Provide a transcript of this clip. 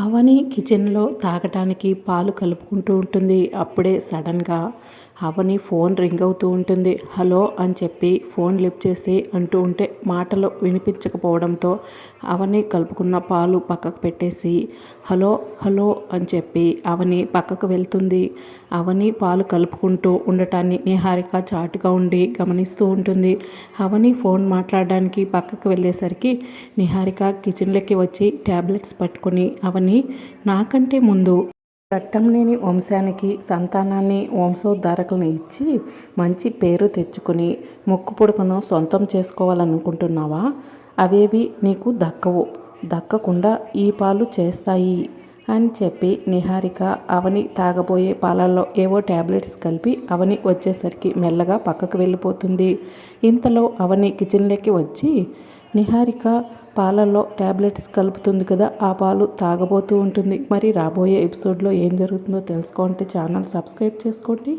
అవని కిచెన్లో తాగటానికి పాలు కలుపుకుంటూ ఉంటుంది. అప్పుడే సడన్గా అవని ఫోన్ రింగ్ అవుతూ ఉంటుంది. హలో అని చెప్పి ఫోన్ లిఫ్ట్ చేసి అంటూ ఉంటే మాటలు వినిపించకపోవడంతో అవని కలుపుకున్న పాలు పక్కకు పెట్టేసి హలో హలో అని చెప్పి అవని పక్కకు వెళ్తుంది. అవని పాలు కలుపుకుంటూ ఉండటాన్ని నిహారిక చాటుగా ఉండి గమనిస్తూ ఉంటుంది. అవని ఫోన్ మాట్లాడడానికి పక్కకు వెళ్ళేసరికి నిహారిక కిచెన్లోకి వచ్చి ట్యాబ్లెట్స్ పట్టుకొని అవని నాకంటే ముందు లేని వంశానికి సంతానాన్ని వంశోద్ధారకులను ఇచ్చి మంచి పేరు తెచ్చుకుని ముక్కు పుడకను సొంతం చేసుకోవాలనుకుంటున్నావా? అవేవి నీకు దక్కవు. దక్కకుండా ఈ పాలు చేస్తాయి అని చెప్పి నిహారిక అవని తాగబోయే పాలల్లో ఏవో ట్యాబ్లెట్స్ కలిపి అవని వచ్చేసరికి మెల్లగా పక్కకు వెళ్ళిపోతుంది. ఇంతలో అవని కిచెన్లోకి వచ్చి నిహారిక పాలల్లో ట్యాబ్లెట్స్ కలుపుతుంది కదా ఆ పాలు తాగబోతూ ఉంటుంది. మరి రాబోయే ఎపిసోడ్లో ఏం జరుగుతుందో తెలుసుకోండి ఛానల్ సబ్స్క్రైబ్ చేసుకోండి.